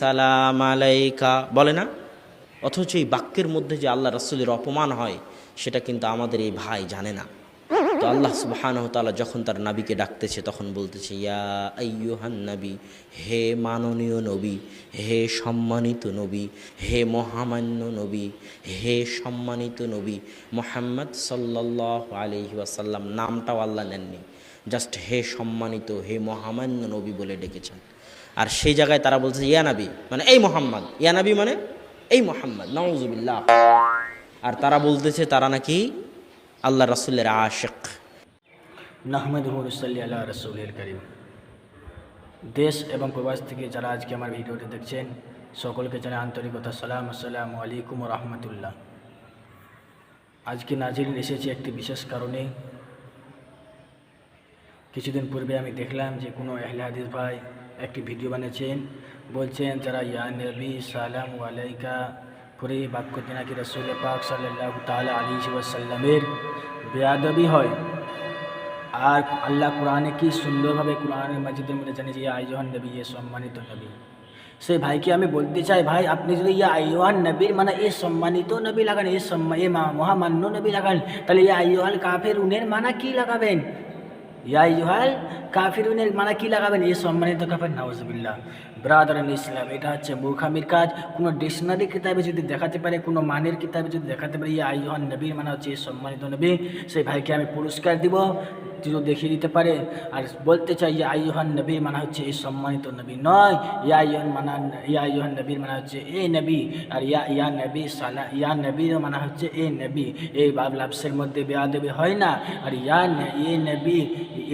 সালাম আলাইকা। বলে না? অথচ এই বাক্যের মধ্যে যে আল্লাহ রাসুলের অপমান হয়, সেটা কিন্তু আমাদের এই ভাই জানে না। তো আল্লাহ তাআলা যখন তার নাবিকে ডাকতেছে, তখন বলতেছে, ইয়া আইয়ুহান নবী, হে মাননীয় নবী, হে সম্মানিত নবী, হে মহামান্য নবী, হে সম্মানিত নবী, মোহাম্মদ সাল্লাল্লাহু আলাইহি ওয়াসাল্লাম, নামটাও আল্লাহ নেননি। জাস্ট হে সম্মানিত, হে মহামান্য নবী বলে ডেকেছেন। আর সেই জায়গায় তারা বলছে ইয়ানাবি মানে এই মোহাম্মদ। ইয়ানাবি মানে এই মোহাম্মদ। নওয়াজুবিল্লাহ আর তারা বলতেছে, তারা নাকি আল্লাহ রাসুলের আশেক। নাহমেদ আল্লাহ রসুল করিম। দেশ এবং প্রবাস থেকে যারা আজকে আমার ভিডিওটি দেখছেন, সকলকে জানাই আন্তরিকতা, সালাম, আসসালামু আলাইকুম রহমতুল্লাহ। আজকে নাজির এসেছে একটি বিশেষ কারণে কিছুদিন পূর্বে আমি দেখলাম যে কোনো আহলে হাদিস ভাই একটি ভিডিও বানিয়েছেন। বলছেন, যারা ইয়া নবী, সালাম আলাইকা পরে এই বাক্যটি নাকি রসুল পাক সাল্লাহ তালা আলী ওয়াসাল্লামের বেয়াদবি হয়। আর আল্লাহ কোরআনে কি সুন্দরভাবে কোরআনের মাজিদের মধ্যে জানিয়েছে ইয়া আইজহান নবী এ সম্মানিত নবী? সেই ভাইকে আমি বলতে চাই, ভাই, আপনি যদি ইয়া আইহান নবীর মানে এ সম্মানিত নবী লাগান, এ সম্মান এ মা- মহামান্য নবী লাগান, তাহলে ইয়া আইহাল কাফের উনের মানা কি লাগাবেন? ইয়া জুহাল কাফির মানে কি লাগাবেন? এ সম্মানিত কাফের, নাউজবিল্লাহ। ব্রাদার ইসলাম, এটা হচ্ছে মূর্খামির কাজ। কোনো ডিকশনারি কিতাবে যদি দেখাতে পারে, কোনো মানের কিতাবে যদি দেখাতে পারে, ইয়া আইহান নবীর মানে হচ্ছে এই সম্মানিত নবী, সেই ভাইকে আমি পুরস্কার দিব। যদি দেখিয়ে দিতে পারে। আর বলতে চাই ইয়া আইহান নবীর মানে হচ্ছে এই সম্মানিত নবী নয়। ইয়া আইহান মানা, ইয়া আইহান নবীর মানে হচ্ছে এ নবী। আর ইয়া ইয়া নবী সালা, ইয়া নবীর মানে হচ্ছে এ নবী। এই বাব লাফসের মধ্যে বেয়া দেবে হয় না। আর ইয়া এ নবী,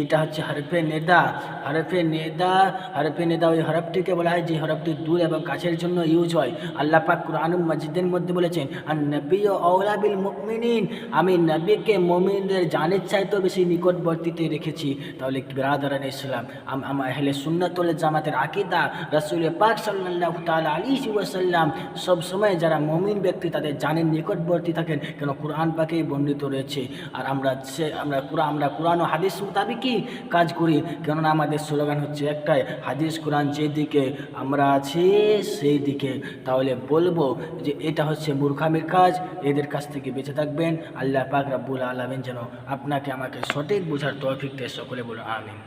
এটা হচ্ছে হরফে নেদা। হরফে নেদা হরফে নেদা ওই হরফটিকে বলা হয় যে, হরফটি দূর এবং কাছের জন্য ইউজ হয়। আল্লাহ পাক কুরআনুল মসজিদের মধ্যে বলেছেন আর নবী ও বিল মুমিনিন। আমি নবীকে মুমিনদের জানের চাইতেও বেশি নিকটবর্তীতে রেখেছি, তাহলে বিরাদারান ইসলাম আমার হেলে সুন্নতুল জামাতের আকিদা রসুল পাক সাল্লাহ তাল আলী ওয়াসাল্লাম সবসময় যারা মমিন ব্যক্তি তাদের জানের নিকটবর্তী থাকেন, কেন কোরআন পাকেই বর্ণিত রয়েছে। আর আমরা সে, আমরা কোরআন আমরা কোরআন ও হাদিস মোতাবিকই কাজ করি, কেননা আমাদের স্লোগান হচ্ছে একটাই, হাদিস, কোরআন যেদিকে আমরা আছি সেই দিকে তাহলে বলব যে এটা হচ্ছে মূর্খামির কাজ, এদের কাছ থেকে বেঁচে থাকবেন, আল্লাহ পাক রাব্বুল আলমিন যেন আপনাকে আমাকে সঠিক বোঝার তৌফিক দেয় সকলে বলো আমিন।